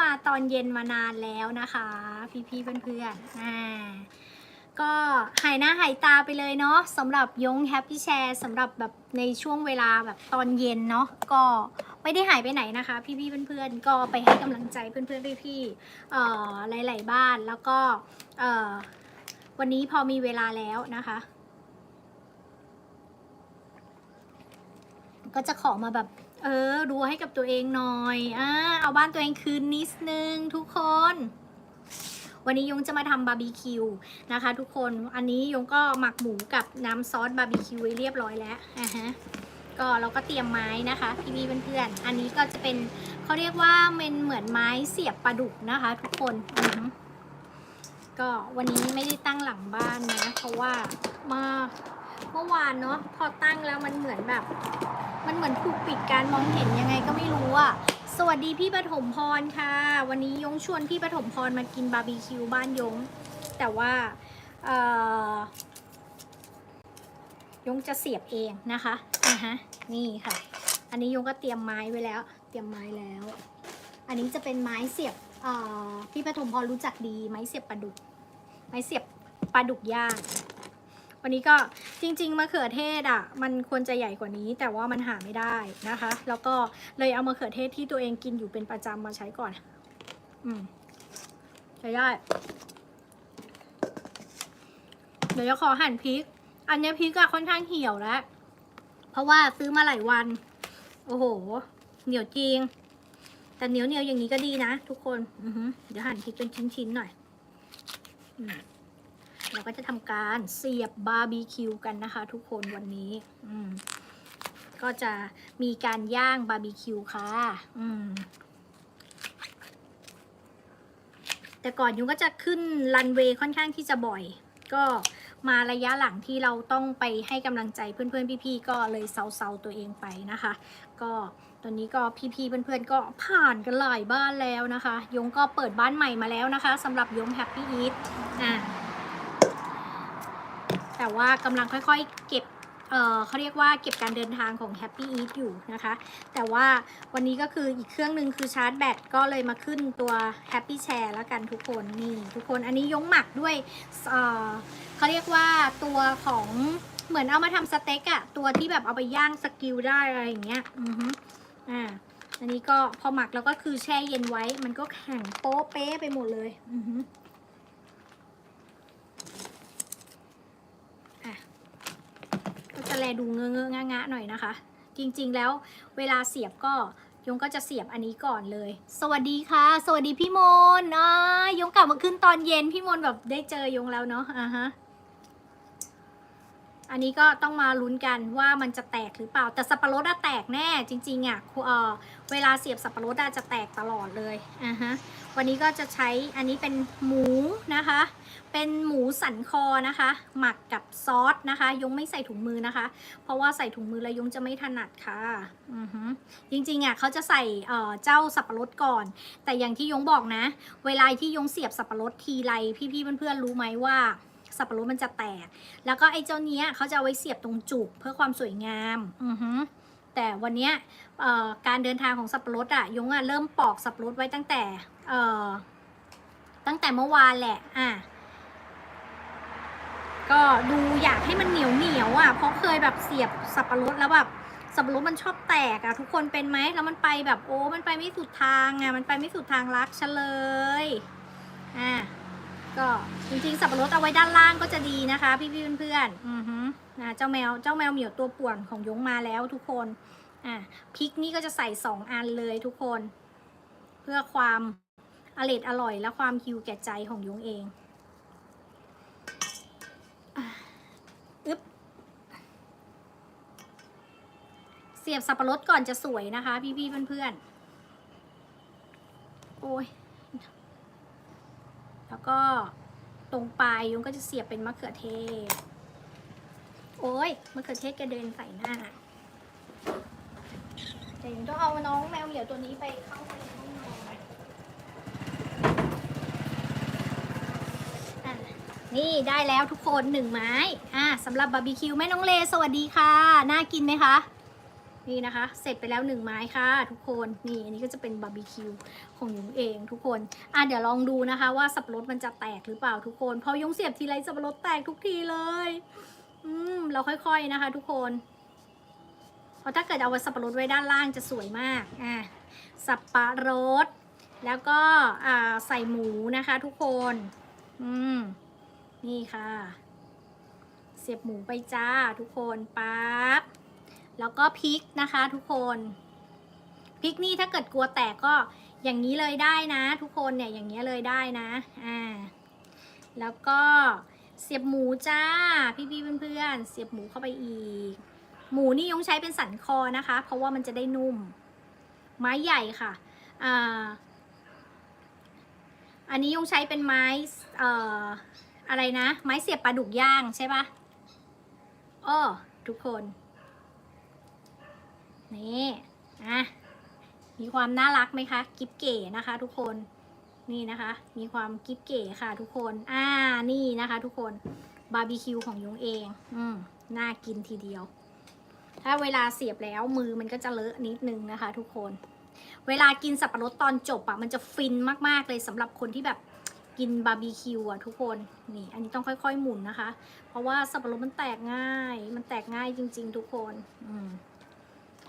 มาตอนเย็นมานานแล้วนะคะ พี่ๆเพื่อนๆอ่าก็หายหน้าหายตาไปเลยเนาะสำหรับยงแฮปปี้แชร์สำหรับแบบในช่วงเวลาแบบตอนเย็นเนาะก็ไม่ได้หายไปไหนนะคะ พี่ๆเพื่อนๆก็ไปให้กำลังใจเพื่อนๆพี่ๆเอ่อหลาย ๆ บ้านแล้วก็เอ่อวันนี้พอมีเวลาแล้วนะคะ ก็จะขอมาแบบ เออ ดูให้กับตัวเองหน่อยอ่าเอาบ้านตัวเองคืนนิดนึงทุกคน วันนี้ยงจะมาทำบาร์บีคิวนะคะ ทุกคน อันนี้ยงก็หมักหมูกับน้ำซอสบาร์บีคิวไว้เรียบร้อยแล้วอ่าฮะ ก็เราก็เตรียมไม้นะคะพี่พี่เพื่อนๆ อันนี้ก็จะเป็นเขาเรียกว่าเป็นเหมือนไม้เสียบปลาดุกนะคะ ทุกคนอือฮึก็วันนี้ไม่ได้ตั้งหลังบ้านนะ เพราะว่ามา เมื่อวานเนาะพอตั้งแล้วมันเหมือนแบบ มันเหมือนถูกปิดการมองเห็นยังไงก็ไม่รู้อะสวัสดีพี่ปฐมพรค่ะ วันนี้ยงชวนพี่ปฐมพรมากินบาร์บีคิวบ้านยง แต่ว่าเอ่อยงจะเสียบเองนะคะอะฮะนี่ค่ะ อันนี้ยงก็เตรียมไม้ไว้แล้ว เตรียมไม้แล้ว อันนี้จะเป็นไม้เสียบพี่ปฐมพรรู้จักดีไม้เสียบปลาดุกไม้เสียบปลาดุกย่าง วันนี้ก็จริง ๆมะเขือเทศอะมันควรจะใหญ่กว่านี้ แต่ว่ามันหาไม่ได้นะคะ แล้วก็เลยเอามะเขือเทศที่ตัวเองกินอยู่เป็นประจำมาใช้ก่อน อืมใช้ได้เดี๋ยวจะขอหั่นพริก อันนี้พริกอะค่อนข้างเหี่ยวแล้ว เพราะว่าซื้อมาหลายวัน โอ้โห เหนียวจริง แต่เหนียวเหนียวอย่างนี้ก็ดีนะทุกคนอือเดี๋ยวหั่นพริกเป็นชิ้นๆหน่อย อืม เราก็จะทำการเสียบบาร์บีคิวกันนะคะทุกคนวันนี้ อืม ก็จะมีการย่างบาร์บีคิวค่ะ อืม แต่ก่อนยุงก็จะขึ้นรันเวย์ค่อนข้างที่จะบ่อย ก็มาระยะหลังที่เราต้องไปให้กำลังใจเพื่อนๆ พี่ๆ ก็เลยเซาๆตัวเองไปนะคะ ก็ตอนนี้ก็พี่ๆ เพื่อนๆ ก็ผ่านกันหลายบ้านแล้วนะคะ ยงก็เปิดบ้านใหม่มาแล้วนะคะสำหรับยงแฮปปี้อีทอ่า แต่ว่ากำลังค่อยๆ เก็บเเขาเรียกว่าเก็บการเดินทางของ Happy Eat อยู่นะคะ แต่ว่าวันนี้ก็คืออีกเครื่องหนึ่งคือชาร์จแบตก็เลยมาขึ้นตัว Happy Share แล้วกันทุกคนนี่ทุกคนอันนี้ยงหมักด้วยเเขาเรียกว่าตัวของเหมือนเอามาทำสเต็กอะตัวที่แบบเอาไปย่างสกิลได้อะไรอย่างเงี้ยอือฮึอ่าอันนี้ก็พอหมักแล้วก็คือแช่เย็นไว้ มันก็แข็งโป๊ะเป๊ะไปหมดเลยอือฮึ ก็จะ แลดูเงอะเงอะงะงะหน่อยนะคะ จริงๆแล้วเวลาเสียบก็ยงก็จะเสียบอันนี้ก่อนเลย สวัสดีค่ะ สวัสดีพี่มนอ่ายงกลับมาขึ้นตอนเย็นพี่มนแบบได้เจอยงแล้วเนาะอ่าฮะ อันนี้ก็ต้องมาลุ้นกันว่ามันจะแตกหรือเปล่า แต่สับปะรดอะแตกแน่จริงๆอะเออเวลาเสียบสับปะรดอะจะแตกตลอดเลยอ่าฮะวันนี้ก็จะใช้อันนี้เป็นหมูนะคะ เป็นหมูสันคอนะคะ หมักกับซอสนะคะ ยงไม่ใส่ถุงมือนะคะ เพราะว่าใส่ถุงมือแล้วยงจะไม่ถนัดค่ะอือฮึจริงๆอะเขาจะใส่เอ่อเจ้าสับปะรดก่อน แต่อย่างที่ยงบอกนะ เวลาที่ยงเสียบสับปะรดทีไรพี่ๆเพื่อนๆรู้ไหมว่า สับปะรดมันจะแตก แล้วก็ไอ้เจ้าเนี้ยเขาจะเอาไว้เสียบตรงจุกเพื่อความสวยงามอือฮึแต่วันเนี้ยการเดินทางของสับปะรดอะยงอะเริ่มปอกสับปะรดไว้ตั้งแต่เอ่อตั้งแต่เมื่อวานแหละอะก็ดูอยากให้มันเหนียวเหนียวอะเพราะเคยแบบเสียบสับปะรดแล้วแบบสับปะรดมันชอบแตกอะทุกคนเป็นไหมแล้วมันไปแบบโอ้มันไปไม่สุดทางอะมันไปไม่สุดทางรักฉันเลยอะ ก็จริงๆสับปะรดเอาไว้ด้านล่างก็จะดีนะคะ พี่ๆเพื่อนๆอือฮึนะเจ้าแมวเจ้าแมวเหมียวตัวป่วนของยงมาแล้วทุกคนอะพริกนี่ก็จะใส่สองอันเลยทุกคน เพื่อความอร่อยอร่อยและความฮิวแก่ใจของยงเองอึ๊บเสียบสับปะรดก่อนจะสวยนะคะ พี่ๆเพื่อนๆโอ้ย แล้วก็ตรงปลายยงก็จะเสียบเป็นมะเขือเทศ โอ้ยมะเขือเทศกระเด็นใส่หน้าแต่ยังต้องเอาน้องแมวเหมียวตัวนี้ไปเข้าไปในห้องนอนนี่ได้แล้วทุกคนหนึ่งไม้ อะสำหรับบาร์บีคิวแม่น้องเล สวัสดีค่ะ น่ากินไหมคะ นี่นะคะ เสร็จไปแล้วหนึ่งไม้ค่ะทุกคนนี่อันนี้ก็จะเป็นบาร์บีคิวของยุงเองทุกคนอะเดี๋ยวลองดูนะคะว่าสับปะรดมันจะแตกหรือเปล่าทุกคน พอยุงเสียบทีไรสับปะรดแตกทุกทีเลย อืมเราค่อยๆนะคะ ทุกคนเพราะถ้าเกิดเอาสับปะรดไว้ด้านล่างจะสวยมากอะสับปะรด แล้วก็อ่าใส่หมูนะคะ ทุกคน อืมนี่ค่ะ เสียบหมูไปจ้าทุกคนปั๊บ แล้วก็พริกนะคะทุกคนพริกนี่ถ้าเกิดกลัวแตกก็อย่างนี้เลยได้นะ ทุกคนเนี่ยอย่างนี้เลยได้นะอ่าแล้วก็เสียบหมูจ้าพี่ๆเพื่อนๆเสียบหมูเข้าไปอีก หมูนี่ยงใช้เป็นสันคอนะคะ เพราะว่ามันจะได้นุ่ม ไม้ใหญ่ค่ะอ่าอันนี้ยงใช้เป็นไม้เอ่ออะไรนะ ไม้เสียบปลาดุกย่างใช่ปะอ้อทุกคน นี่อะมีความน่ารักไหมคะกิฟเก๋นะคะ ทุกคนนี่นะคะ มีความกิฟเก๋ค่ะ ทุกคน อ่านี่นะคะ ทุกคนบาร์บีคิวของยงเอง อืมน่ากินทีเดียว ถ้าเวลาเสียบแล้วมือมันก็จะเลอะนิดนึงนะคะ ทุกคน เวลากินสับปะรดตอนจบอะมันจะฟินมากๆเลยสำหรับคนที่แบบกินบาร์บีคิวอะทุกคนนี่ อันนี้ต้องค่อยๆหมุนนะคะ เพราะว่าสับปะรดมันแตกง่าย มันแตกง่ายจริง ๆ ทุกคน อืม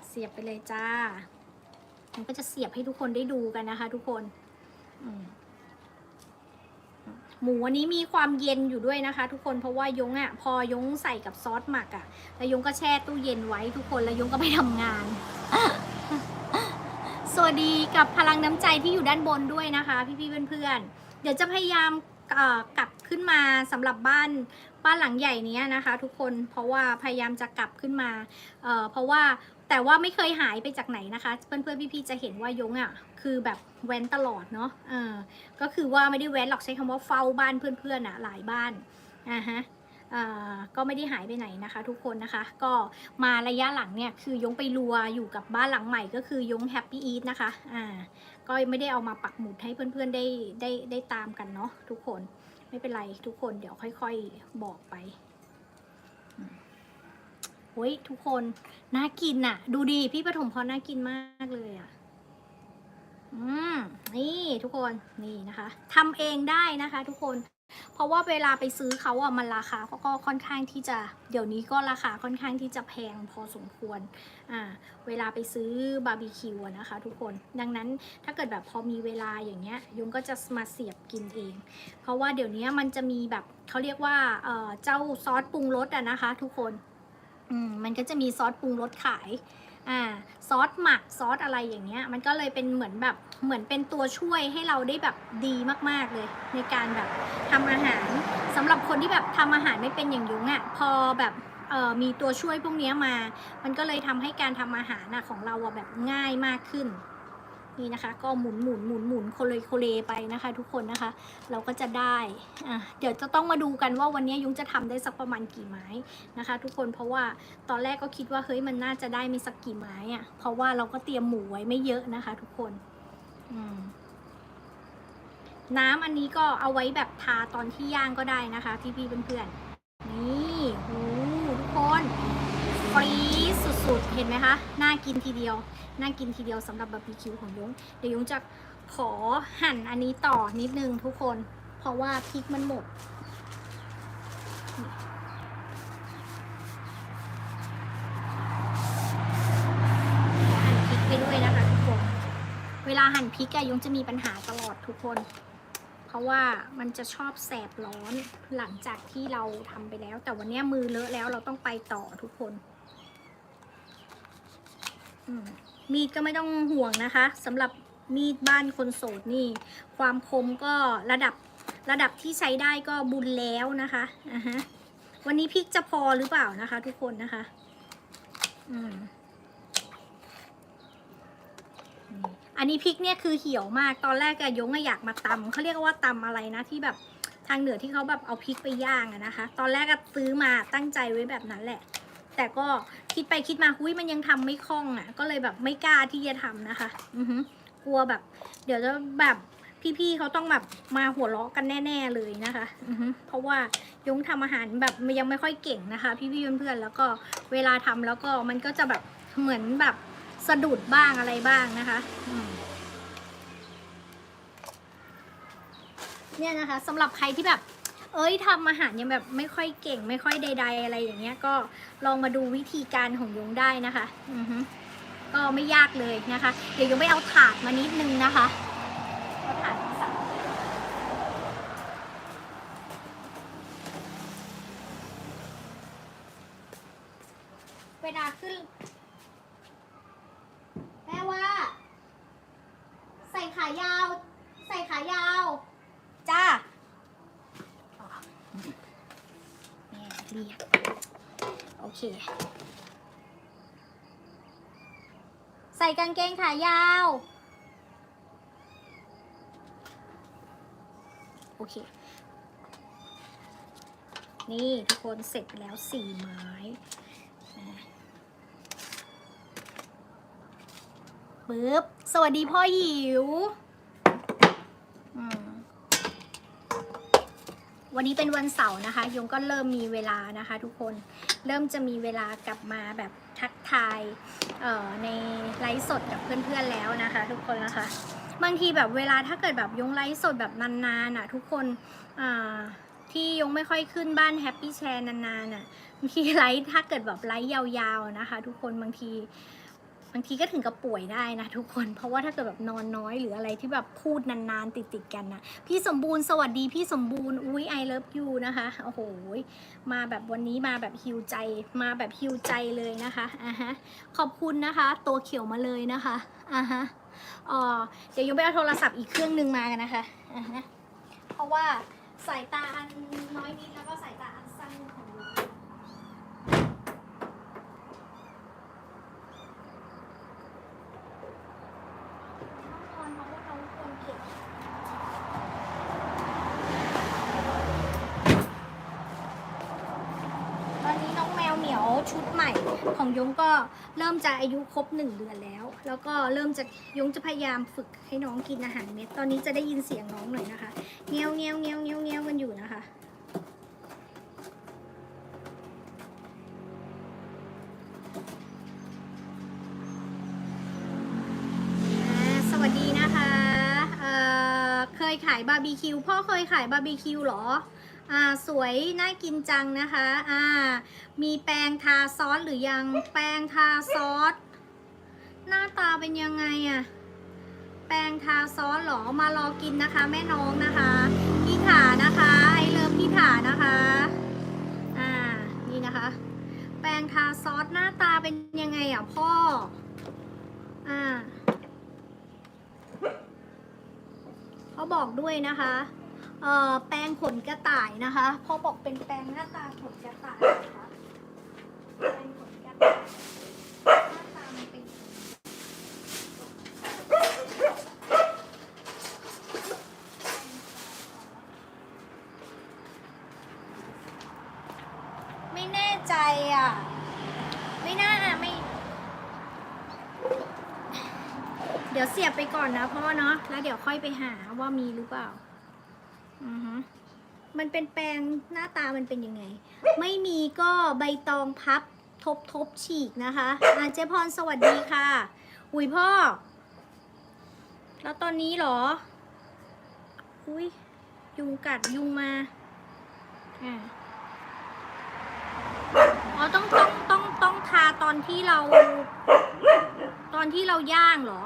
เสียบไปเลยจ้ามันก็จะเสียบให้ทุกคนได้ดูกันนะคะ ทุกคนหมูอันนี้มีความเย็นอยู่ด้วยนะคะ ทุกคนเพราะว่ายงอะ่ะ พอยงใส่กับซอสหมักอะ่ะ แล้วยงก็แช่ตู้เย็นไว้ทุกคนแล้วยงก็ไปทำงาน สวัสดีกับพลังน้ำใจที่อยู่ด้านบนด้วยนะคะ พี่ๆเพื่อนๆเดี๋ยวจะพยายามกลับขึ้นมาสำหรับบ้านบ้านหลังใหญ่นี้นะคะ ทุกคนเพราะว่าพยายามจะกลับขึ้นมาเเพราะว่า แต่ว่าไม่เคยหายไปจากไหนนะคะ เพื่อนๆพี่ๆจะเห็นว่ายงอะคือแบบแว้นตลอดเนาะเออก็คือว่าไม่ได้แว้นหรอกใช้คำว่าเฝ้าบ้านเพื่อนๆอะหลายบ้านอ่าฮะก็ไม่ได้หายไปไหนนะคะทุกคนนะคะ ก็มาระยะหลังเนี่ยคือยงไปรัวอยู่กับบ้านหลังใหม่ก็คือยงแฮปปี้อีทนะคะอ่าก็ไม่ได้เอามาปักหมุดให้เพื่อนๆได้ได้ได้ตามกันเนาะทุกคนไม่เป็นไรทุกคนเดี๋ยวค่อย ๆ บอกไป โอ้ยทุกคนน่ากินน่ะ ดูดีพี่ปฐมพรน่ากินมากเลยอะ อืมนี่ทุกคนนี่นะคะทำเองได้นะคะ ทุกคน เพราะว่าเวลาไปซื้อเขาอะมันราคาก็ค่อนข้างที่จะ เดี๋ยวนี้ก็ราคาค่อนข้างที่จะแพงพอสมควร อ่า เวลาไปซื้อบาร์บีคิวนะคะ ทุกคน ดังนั้นถ้าเกิดแบบพอมีเวลาอย่างเงี้ยยุงก็จะมาเสียบกินเอง เพราะว่าเดี๋ยวนี้มันจะมีแบบเขาเรียกว่าเอ่อเจ้าซอสปรุงรสอะนะคะ ทุกคน อืมมันก็จะมีซอสปรุงรสขายอ่าซอสหมักซอสอะไรอย่างเงี้ย มันก็เลยเป็นเหมือนแบบเหมือนเป็นตัวช่วยให้เราได้แบบดีมากๆเลย ในการแบบทำอาหารสำหรับคนที่แบบทำอาหารไม่เป็นอย่างยุงอะ่ะพอแบบเอ่อมีตัวช่วยพวกเนี้ยมา มันก็เลยทำให้การทำอาหารน่ะของเราอะแบบง่ายมากขึ้น นี่นะคะ ก็หมุนหมุนหมุนหมุนโคเลโคเลไปนะคะ ทุกคนนะคะ เราก็จะได้อะเดี๋ยวจะต้องมาดูกันว่าวันนี้ยุ้งจะทำได้สักประมาณกี่ไม้นะคะ ทุกคนเพราะว่าตอนแรกก็คิดว่าเฮ้ยมันน่าจะได้ไม่สักกี่ไม้อะเพราะว่าเราก็เตรียมหมูไว้ไม่เยอะนะคะ ทุกคนอืมน้ำอันนี้ก็เอาไว้แบบทาตอนที่ย่างก็ได้นะคะ พี่ๆเพื่อนๆนี่โอ้ทุกคนฟรีสุดๆ เห็นไหมคะ น่ากินทีเดียว น่ากินทีเดียวสำหรับบาร์บีคิวของยงเดี๋ยวยงจะขอหั่นอันนี้ต่อนิดนึงทุกคน เพราะว่าพริกมันหมดหั่นพริกไปด้วยนะคะทุกคน เวลาหั่นพริกอะยงจะมีปัญหาตลอดทุกคน เพราะว่ามันจะชอบแสบร้อนหลังจากที่เราทำไปแล้ว แต่วันนี้มือเลอะแล้วเราต้องไปต่อทุกคน อืม มีดก็ไม่ต้องห่วงนะคะสำหรับมีดบ้านคนโสดนี่ ความคมก็ระดับระดับที่ใช้ได้ก็บุญแล้วนะคะอ่าฮะวันนี้พริกจะพอหรือเปล่านะคะ ทุกคนนะคะอืมอันนี้พริกเนี่ยคือเหี่ยวมากตอนแรกอะยงอะอยากมาตำเขาเรียกว่าตำอะไรนะที่แบบทางเหนือที่เขาแบบเอาพริกไปย่างอะนะคะ ตอนแรกก็ซื้อมาตั้งใจไว้แบบนั้นแหละ แต่ก็คิดไปคิดมาหุ้ยมันยังทำไม่คล่องอะก็เลยแบบไม่กล้าที่จะทำนะคะ อือฮึกลัวแบบ เดี๋ยวจะแบบพี่ๆเขาต้องแบบมาหัวเราะกันแน่ ๆเลยนะคะอือฮึเพราะว่ายงทำอาหารแบบยังไม่ค่อยเก่งนะคะ พี่ๆเพื่อนๆแล้วก็เวลาทำแล้วก็มันก็จะแบบเหมือนแบบสะดุดบ้างอะไรบ้างนะคะอืเนี่ยนะคะสำหรับใครที่แบบ เอ้ยทำอาหารยังแบบไม่ค่อยเก่ง ไม่ค่อยใด ๆ อะไรอย่างเงี้ย ก็ลองมาดูวิธีการของยงได้นะคะอือฮึก็ไม่ยากเลยนะคะ เดี๋ยวยงไปเอาถาดมานิดนึงนะคะเอาถาดมาใส่เวลาขึ้น แม่ว่า ใส่ขายาว ใส่ขายาว จ้า แม่เรียก โอเค ใส่กางเกงขายาว โอเค นี่ทุกคนเสร็จแล้วสี่ไม้นะปึ๊บ สวัสดีพ่อหิว วันนี้เป็นวันเสาร์นะคะ ยงก็เริ่มมีเวลานะคะทุกคน เริ่มจะมีเวลากลับมาแบบ ทักทายในไลฟ์สดกับเพื่อนๆแล้วนะคะ ทุกคนนะคะ บางทีแบบเวลาถ้าเกิดแบบยงไลฟ์สดแบบนานๆอะทุกคนที่ยงไม่ค่อยขึ้นบ้านแฮปปี้แชร์นานๆอะบางทีไลฟ์ถ้าเกิดแบบไลฟ์ยาวๆนะคะ ทุกคนบางที บางทีก็ถึงกับป่วยได้นะทุกคน เพราะว่าถ้าเกิดแบบนอนน้อยหรืออะไรที่แบบพูดนานๆ ติดๆกันนะพี่สมบูรณ์สวัสดีพี่สมบูรณ์อุ้ยไอเลิฟยูนะคะโอ้โหมาแบบวันนี้มาแบบฮิวใจมาแบบฮิวใจเลยนะคะอ่าฮะขอบคุณนะคะ ตัวเขียวมาเลยนะคะอ่าฮะอ๋อเดี๋ยวยงไปเอาโทรศัพท์อีกเครื่องหนึ่งมากันนะคะอ่าฮะเพราะว่าสายตาอันน้อยนิดแล้วก็สายตาอันสั้นของยงต้องนอนเพราะว่าเขาควรเก็บ ตอนนี้น้องแมวเหมียวชุดใหม่ของยง ก็เริ่มจะอายุครบหนึ่งเดือนแล้ว แล้วก็เริ่มจะยงจะพยายามฝึกให้น้องกินอาหารเม็ด ตอนนี้จะได้ยินเสียงน้องหน่อยนะคะเงี้ยวเงี้ยวเงี้ยวเงี้ยวเงี้ยวกันอยู่นะคะสวัสดีนะคะเเคยขายบาร์บีคิวพ่อเคยขายบาร์บีคิวเหรอ อ่าสวยน่ากินจังนะคะอ่ามีแป้งทาซอสหรือยังแป้งทาซอสหน้าตาเป็นยังไงอะแป้งทาซอสเหรอมารอกินนะคะ แม่น้องนะคะพี่ถานะคะไอเลิฟพี่ถานะคะอ่านี่นะคะ แป้งทาซอสหน้าตาเป็นยังไงอะพ่ออ่าเขาบอกด้วยนะคะ แปรงขนกระต่ายนะคะเขาบอกเป็นแปรงหน้าตาขนกระต่ายนะคะแปรงขนกระต่ายหน้าตามันเป็นไม่แน่ใจอะ ไม่น่าไม่ เดี๋ยวเสียบไปก่อนนะพ่อเนาะแล้วเดี๋ยวค่อยไปหาว่ามีหรือเปล่า อือฮึมันเป็นแปลงหน้าตามันเป็นยังไง ไม่มีก็ใบตองพับทบทบฉีกนะคะอาเจพรสวัสดีค่ะ อุยพ่อ แล้วตอนนี้หรอ อุ้ยยุงกัดยุงมาอ่าอ๋อต้องต้องต้องต้องทาตอนที่เรา ตอนที่เราย่างเหรอ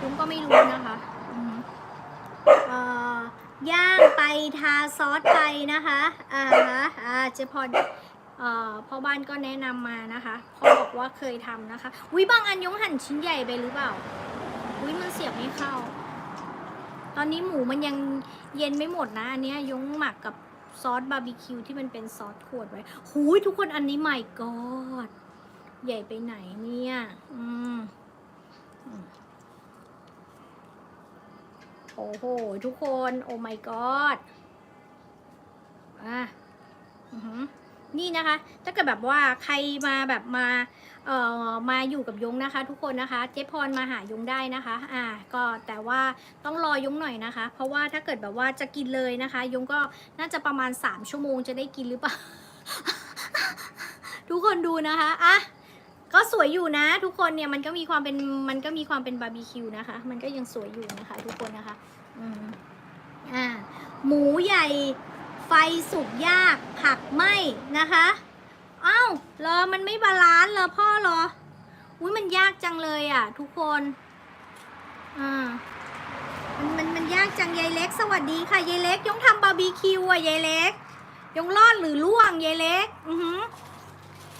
ลุงก็ไม่รู้นะคะอืมเอ่อย่างไป ทาซอสไปนะคะอ่าฮะอ่าเจพอเอ่อพ่อบ้านก็แนะนำมานะคะเขาบอกว่าเคยทำนะคะอุ้ยบางอันยงหั่นชิ้นใหญ่ไปหรือเปล่าอุ้ยมันเสียบไม่เข้า ตอนนี้หมูมันยังเย็นไม่หมดนะอันเนี้ยยงหมักกับซอสบาร์บีคิวที่มันเป็นซอสขวดไว้หูยทุกคนอันนี้ใหม่กอด ใหญ่ไปไหนเนี่ย อืม โอ้โห ทุกคน โอ้ my god อะอือหือนี่นะคะ ถ้าเกิดแบบว่าใครมาแบบมาเอ่อมาอยู่กับยงนะคะ ทุกคนนะคะ เจ๊พรมาหายงได้นะคะ อ่า ก็แต่ว่าต้องรอยงหน่อยนะคะ เพราะว่าถ้าเกิดแบบว่าจะกินเลยนะคะ ยงก็น่าจะประมาณ 3 ชั่วโมงจะได้กินหรือเปล่า ทุกคนดูนะคะ อะ ก็สวยอยู่นะทุกคนเนี่ยมันก็มีความเป็นมันก็มีความเป็นบาร์บีคิวนะคะ มันก็ยังสวยอยู่นะคะ ทุกคนนะคะอืมอ่าหมูใหญ่ไฟสุกยากผักไหมนะคะอ้าวรอมันไม่บาลานซ์เหรอพ่อหรออุ้ยมันยากจังเลยอะ ทุกคนอ่ามันมันมันยากจังยายเล็ก สวัสดีค่ะยายเล็กยงทำบาร์บีคิวอะยายเล็กยงรอดหรือล่วงยายเล็ก อือหือ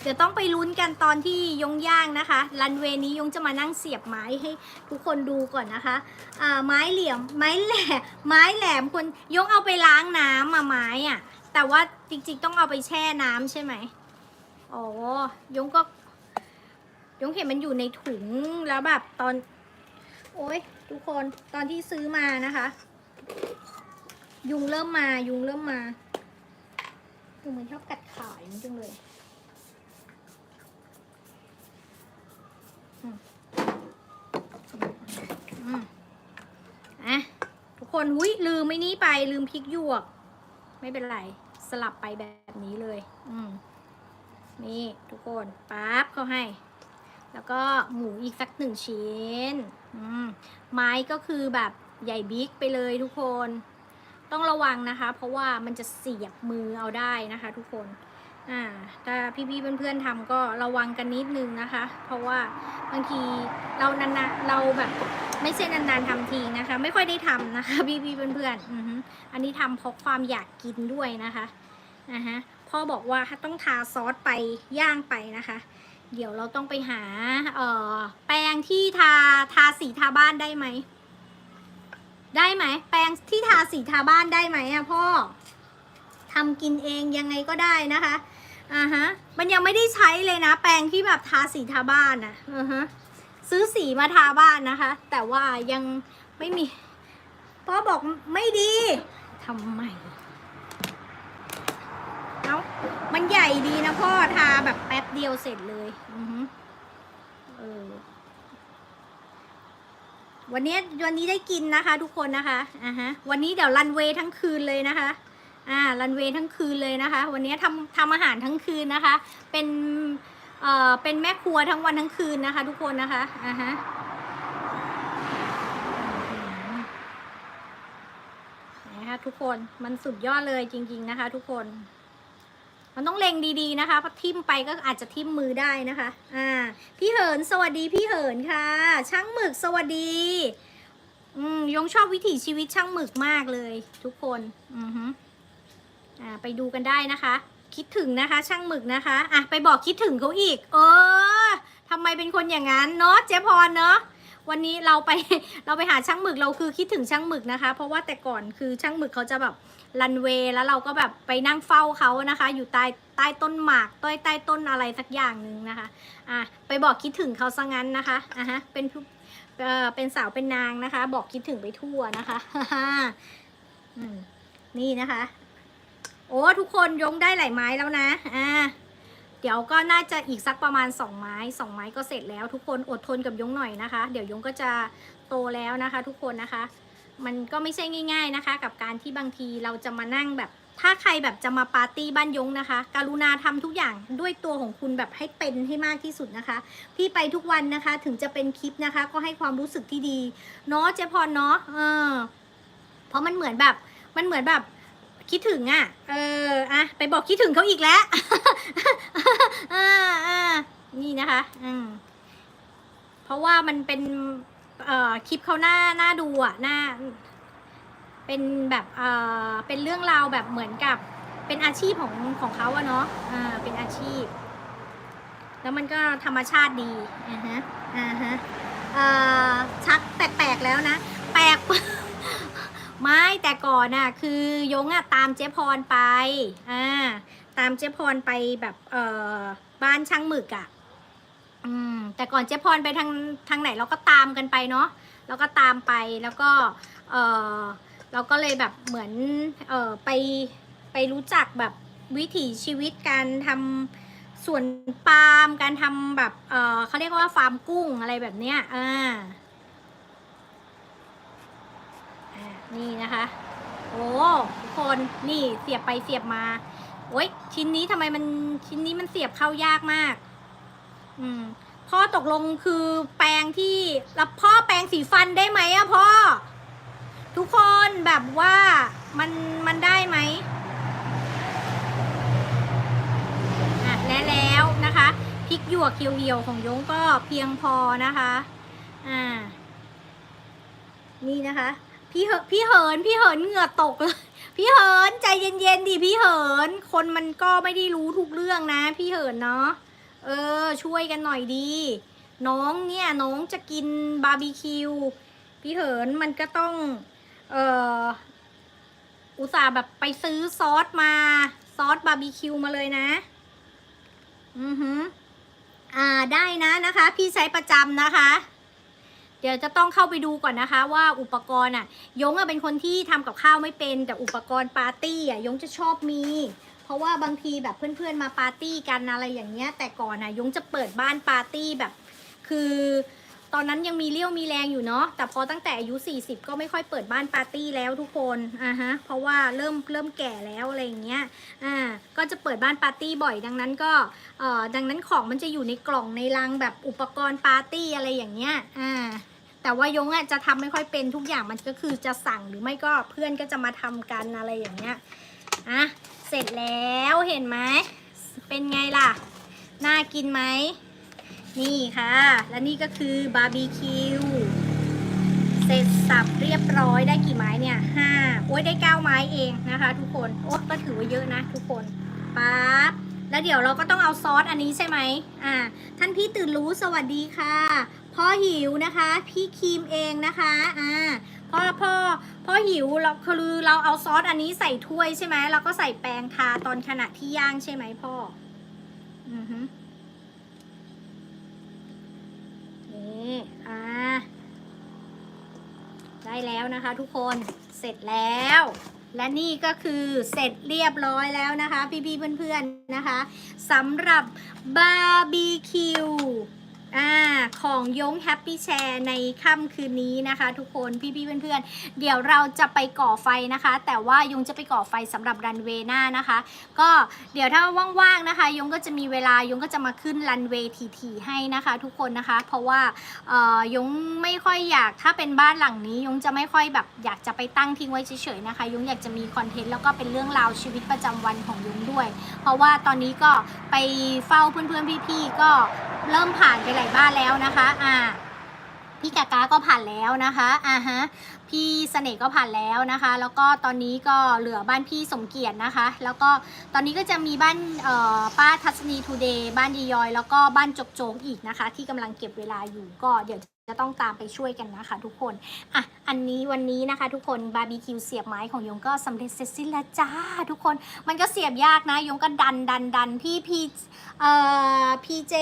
เดี๋ยวต้องไปลุ้นกันตอนที่ยงย่างนะคะรันเวย์นี้ยงจะมานั่งเสียบไม้ให้ทุกคนดูก่อนนะคะอ่าไม้เหลี่ยม ไม้แหลมไม้แหลมคนยงเอาไปล้างน้ำมาไม้อะแต่ว่าจริงๆต้องเอาไปแช่น้ำใช่ไหมอ๋อยงก็ยงเห็นมันอยู่ในถุงแล้วแบบตอน โอ้ยทุกคนตอนที่ซื้อมานะคะ ยุงเริ่มมายุงเริ่มมายุงมันชอบกัดขาอย่างนี้จังเลย อะทุกคนหุยลืมไม่นี่ไปลืมพริกหยวก ไม่เป็นไร สลับไปแบบนี้เลย อืมนี่ทุกคนปั๊บเขาให้ แล้วก็หมูอีกสักหนึ่งชิ้น อืมไม้ก็คือแบบใหญ่บิ๊กไปเลยทุกคน ต้องระวังนะคะ เพราะว่ามันจะเสียบมือเอาได้นะคะ ทุกคน อ่าถ้าพี่ๆเพื่อนๆทำก็ระวังกันนิดนึงนะคะ เพราะว่าบางทีเรานานๆเราแบบไม่ใช่นานๆทำทีนะคะ ไม่ค่อยได้ทำนะคะ พี่ๆเพื่อนๆออันนี้ทำเพราะความอยากกินด้วยนะคะอ่าฮะพ่อบอกว่าต้องทาซอสไปย่างไปนะคะ เดี๋ยวเราต้องไปหาเอ่อแปรงที่ทาทาสีทาบ้านได้ไหมได้ไหมแปรงที่ทาสีทาบ้านได้ไหมอะพ่อทำกินเองยังไงก็ได้นะคะ อ่าฮะ มันยังไม่ได้ใช้เลยนะ แปรงที่แบบทาสีทาบ้านนะอือฮะ ซื้อสีมาทาบ้านนะคะ แต่ว่ายังไม่มีพ่อบอกไม่ดีทำไมเอ้ามันใหญ่ดีนะพ่อทาแบบแป๊บเดียวเสร็จเลยอือฮึเออวันนี้วันนี้ได้กินนะคะ ทุกคนนะคะอ่าฮะ วันนี้เดี๋ยวรันเวย์ทั้งคืนเลยนะคะ อ่ารันเวย์ทั้งคืนเลยนะคะ วันนี้ทำทำอาหารทั้งคืนนะคะ เป็นเอ่อเป็นแม่ครัวทั้งวันทั้งคืนนะคะ ทุกคนนะคะอ่าฮะนะคะทุกคนมันสุดยอดเลยจริง ๆนะคะ ทุกคนมันต้องเล็งดีๆนะคะพราทิ่มไปก็อาจจะทิ่มมือได้นะคะ อ่า พี่เหินสวัสดีพี่เหินค่ะ ช่างหมึกสวัสดี อืมยงชอบวิถีชีวิตช่างหมึกมากเลย ทุกคน อือฮึ อ่าไปดูกันได้นะคะ คิดถึงนะคะ ช่างหมึกนะคะอะไปบอกคิดถึงเขาอีก เออทำไมเป็นคนอย่างนั้นเนาะเจ๊พรเนาะวันนี้เราไปเราไปหาช่างหมึกเราคือคิดถึงช่างหมึกนะคะ เพราะว่าแต่ก่อนคือช่างหมึกเขาจะแบบรันเวย์แล้วเราก็แบบไปนั่งเฝ้าเขานะคะ อยู่ใต้ใต้ต้นหมากใต้ใต้ต้นอะไรสักอย่างหนึ่งนะคะอะไปบอกคิดถึงเขาซะงั้นนะคะอะฮะเป็นผู้เอ่อเป็นสาวเป็นนางนะคะ บอกคิดถึงไปทั่วนะคะอืมนี่นะคะ อ้ทุกคนยงได้หลายไม้แล้วนะอ่าเดี๋ยวก็น่าจะอีกสักประมาณ 2 ไม้ 2 ไม้ก็เสร็จแล้วทุกคนอดทนกับยงหน่อยนะคะ เดี๋ยวยงก็จะโตแล้วนะคะ ทุกคนนะคะ มันก็ไม่ใช่ง่าย ๆนะคะ กับการที่บางทีเราจะมานั่งแบบถ้าใครแบบจะมาปาร์ตี้บ้านยงนะคะ การุณาทำทุกอย่างด้วยตัวของคุณแบบให้เป็นให้มากที่สุดนะคะ พี่ไปทุกวันนะคะถึงจะเป็นคลิปนะคะ ก็ให้ความรู้สึกที่ดี เนาะเจ๊พรเนาะเออเพราะมันเหมือนแบบมันเหมือนแบบ คิดถึงอะ เอออะไปบอกคิดถึงเขาอีกแล้วอ่าอ่านี่นะคะ อืมเพราะว่ามันเป็น เอ่อคลิปเขาหน้าหน้าดูอะหน้า เป็นแบบ เอ่อเป็นเรื่องราวแบบเหมือนกับ เป็นอาชีพของของเขาอะเนาะอ่าเป็นอาชีพ แล้วมันก็ธรรมชาติดีอ่าฮะ เอ่อ ชักแปลกๆแล้วนะ แปลก ไม่ แต่ก่อนน่ะคือยงอะตามเจ๊พรไปอ่าตามเจ๊พรไปแบบเอ่อบ้านช่างหมึกอะอืมแต่ก่อนเจ๊พรไปทางทางไหนเราก็ตามกันไปเนาะเราก็ตามไปแล้วก็เออเราก็เลยแบบเหมือนเออไปไปรู้จักแบบวิถีชีวิตการทำสวนปาล์มการทำแบบเออเขาเรียกว่าฟาร์มกุ้งอะไรแบบเนี้ยอ่า อ่า นี่นะคะโอ้ทุกคนนี่เสียบไปเสียบมาโอ๊ยชิ้นนี้ทำไมมันชิ้นนี้มันเสียบเข้ายากมาก อืมพ่อตกลงคือแปรงที่แล้วพ่อแปรงสีฟันได้ไหมอะพ่อ ทุกคนแบบว่ามันมันได้ไหมอะและแล้วนะคะพริกหยวกเคียวๆของยงก็เพียงพอนะคะ อ่า นี่นะคะ พี่เหอะพี่เหินพี่เหินเหงื่อตกเลยพี่เหินใจเย็นๆดิพี่เหิน คนมันก็ไม่ได้รู้ทุกเรื่องนะ พี่เหินเนาะเออ ช่วยกันหน่อยดี น้องเนี่ยน้องจะกินบาร์บีคิวพี่เหินมันก็ต้อง เอออุตส่าห์แบบไปซื้อซอสมาซอสบาร์บีคิวมาเลยนะ อือหืออ่าได้นะนะคะ พี่ใช้ประจำนะคะ ดี๋ยวจะต้องเข้าไปดูก่อนนะคะ ว่าอุปกรณ์อะยงอะเป็นคนที่ทำกับข้าวไม่เป็นแต่อุปกรณ์ปาร์ตี้อะยงจะชอบมี เพราะว่าบางทีแบบเพื่อนๆมาปาร์ตี้กันอะไรอย่างเงี้ย แต่ก่อนอะยงจะเปิดบ้านปาร์ตี้แบบ คือตอนนั้นยังมีเลี้ยวมีแรงอยู่เนาะแต่พอตั้งแต่อายุ 40 ก็ไม่ค่อยเปิดบ้านปาร์ตี้แล้วทุกคนอ่าฮะเพราะว่าเริ่มเริ่มแก่แล้วอะไรอย่างเงี้ยอ่าก็จะเปิดบ้านปาร์ตี้บ่อยดังนั้นก็เอ่อดังนั้นของมันจะอยู่ในกล่องในลังแบบอุปกรณ์ปาร์ตี้อะไรอย่างเงี้ยอ่า แต่ว่ายงอะจะทำไม่ค่อยเป็นทุกอย่างมันก็คือจะสั่งหรือไม่ก็เพื่อนก็จะมาทำกันอะไรอย่างเงี้ยอะเสร็จแล้วเห็นไหมเป็นไงล่ะ น่ากินไหม นี่ค่ะ และนี่ก็คือบาร์บีคิวเสร็จสับเรียบร้อยได้กี่ไม้เนี่ยห้าโอ้ยได้เก้าไม้เองนะคะ ทุกคนโอ้ก็ถือว่าเยอะนะ ทุกคนปั๊บแล้วเดี๋ยวเราก็ต้องเอาซอสอันนี้ใช่ไหมอ่า ท่านพี่ตื่นรู้สวัสดีค่ะ พ่อหิวนะคะ พี่ครีมเองนะคะอ่าพ่อพ่อพ่อหิวเราคือเราเอาซอสอันนี้ใส่ถ้วยใช่ไหมแล้วก็ใส่แป้งทาตอนขณะที่ย่างใช่ไหมพ่ออือฮึนี่อ่าได้แล้วนะคะ ทุกคนเสร็จแล้ว และนี่ก็คือเสร็จเรียบร้อยแล้วนะคะ พี่ๆเพื่อนๆนะคะสำหรับบาร์บีคิว อ่าของยงแฮปปี้แชร์ในค่ำคืนนี้นะคะ ทุกคนพี่ๆเพื่อนๆ เดี๋ยวเราจะไปก่อไฟนะคะ แต่ว่ายงจะไปก่อไฟสำหรับรันเวย์หน้านะคะ ก็เดี๋ยวถ้าว่างๆนะคะ ยงก็จะมีเวลายงก็จะมาขึ้นรันเวย์ทีๆให้นะคะ ทุกคนนะคะ เพราะว่าเอ่อยงไม่ค่อยอยากถ้าเป็นบ้านหลังนี้ ยงจะไม่ค่อยแบบอยากจะไปตั้งทิ้งไว้เฉยๆนะคะ ยงอยากจะมีคอนเทนต์แล้วก็เป็นเรื่องราวชีวิตประจำวันของยงด้วย เพราะว่าตอนนี้ก็ไปเฝ้าเพื่อนๆพี่ๆก็เริ่มผ่านไปหลายบ้านแล้วนะคะอ่าพี่กากาก็ผ่านแล้วนะคะอ่าฮะพี่เสน่ห์ก็ผ่านแล้วนะคะ แล้วก็ตอนนี้ก็เหลือบ้านพี่สมเกียรตินะคะ แล้วก็ตอนนี้ก็จะมีบ้านป้าทัศนีทูเดย์บ้านดียอย แล้วก็บ้านจกโจงอีกนะคะ ที่กำลังเก็บเวลาอยู่ก็เดี๋ยว จะต้องตามไปช่วยกันนะคะทุกคนอะอันนี้วันนี้นะคะ ทุกคนบาร์บีคิวเสียบไม้ของยงก็สำเร็จเสร็จสิ้นแล้วจ้า ทุกคนมันก็เสียบยากนะยงก็ดันดันดันพี่พีเอ่อพีเจ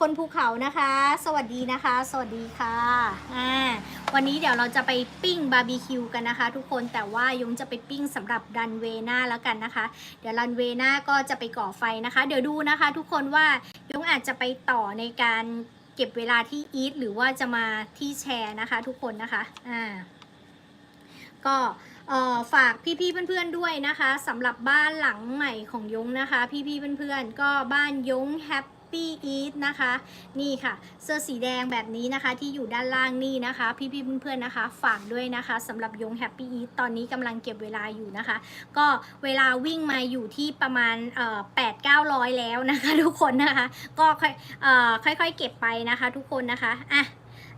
คนภูเขานะคะ สวัสดีนะคะ สวัสดีค่ะอ่าวันนี้เดี๋ยวเราจะไปปิ้งบาร์บีคิวกันนะคะ ทุกคนแต่ว่ายงจะไปปิ้งสำหรับรันเวน้าแล้วกันนะคะ เดี๋ยวรันเวน้าก็จะไปก่อไฟนะคะ เดี๋ยวดูนะคะ ทุกคนว่ายงอาจจะไปต่อในการ เก็บเวลาที่อีทหรือว่าจะมาที่แชร์นะคะทุกคนนะคะอ่าก็เอ่อฝากพี่ๆเพื่อนๆด้วยนะคะสำหรับบ้านหลังใหม่ของยงนะคะ พี่ๆเพื่อนๆก็บ้านยงแฮป ปี้อีทนะคะ นี่ค่ะ เสื้อสีแดงแบบนี้นะคะที่อยู่ด้านล่างนี่นะคะ พี่ๆเพื่อนๆนะคะ ฝากด้วยนะคะสำหรับยงแฮปปี้อีทตอนนี้กำลังเก็บเวลาอยู่นะคะ ก็เวลาวิ่งมาอยู่ที่ประมาณแปดเก้าร้อยแล้วนะคะ ทุกคนนะคะ ก็ค่อยค่อยๆเก็บไปนะคะ ทุกคนนะคะอะ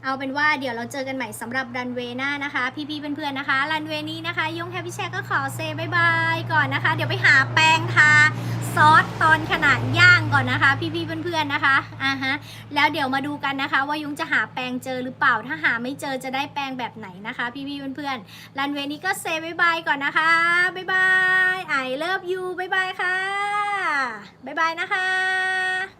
เอาเป็นว่าเดี๋ยวเราเจอกันใหม่สำหรับรันเวย์หน้านะคะ พี่ๆเพื่อนๆนะคะรันเวย์นี้นะคะยงแฮปปี้แชร์ก็ขอเซบายบายก่อนนะคะ เดี๋ยวไปหาแป้งทาซอสตอนขณะย่างก่อนนะคะ พี่ๆเพื่อนๆนะคะอ่าฮะแล้วเดี๋ยวมาดูกันนะคะ ว่ายุงจะหาแปลงเจอหรือเปล่าถ้าหาไม่เจอจะได้แปลงแบบไหนนะคะ พี่ๆเพื่อนๆรันเวย์นี้ก็เซบายบายก่อนนะคะบายบายไอเลิฟยูบายบายค่ะบายบายนะคะ